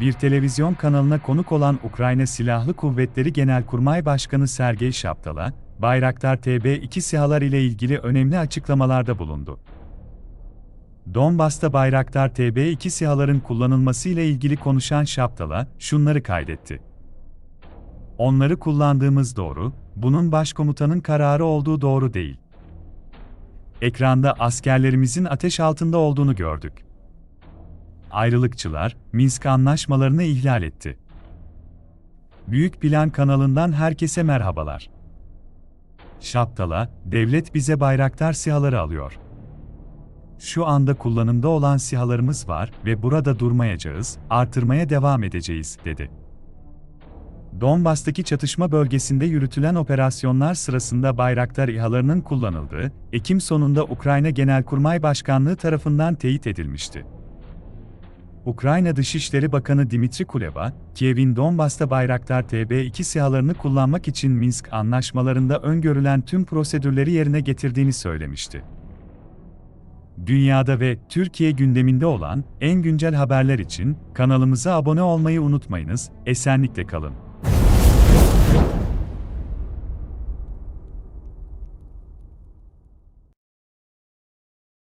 bir televizyon kanalına konuk olan Ukrayna Silahlı Kuvvetleri Genelkurmay Başkanı Sergey Şaptala, Bayraktar TB2 SİHA'lar ile ilgili önemli açıklamalarda bulundu. Donbas'ta Bayraktar TB2 SİHA'ların kullanılması ile ilgili konuşan Şaptala, şunları kaydetti. Onları kullandığımız doğru, bunun başkomutanın kararı olduğu doğru değil. Ekranda askerlerimizin ateş altında olduğunu gördük. Ayrılıkçılar, Minsk anlaşmalarını ihlal etti. Büyük Plan kanalından herkese merhabalar. Şaptala, devlet bize bayraktar sihaları alıyor. Şu anda kullanımda olan sihalarımız var ve burada durmayacağız, artırmaya devam edeceğiz, dedi. Donbas'taki çatışma bölgesinde yürütülen operasyonlar sırasında Bayraktar İHA'larının kullanıldığı, Ekim sonunda Ukrayna Genelkurmay Başkanlığı tarafından teyit edilmişti. Ukrayna Dışişleri Bakanı Dimitri Kuleba, Kiev'in Donbas'ta Bayraktar TB2 SİHA'larını kullanmak için Minsk anlaşmalarında öngörülen tüm prosedürleri yerine getirdiğini söylemişti. Dünyada ve Türkiye gündeminde olan en güncel haberler için kanalımıza abone olmayı unutmayınız, esenlikle kalın.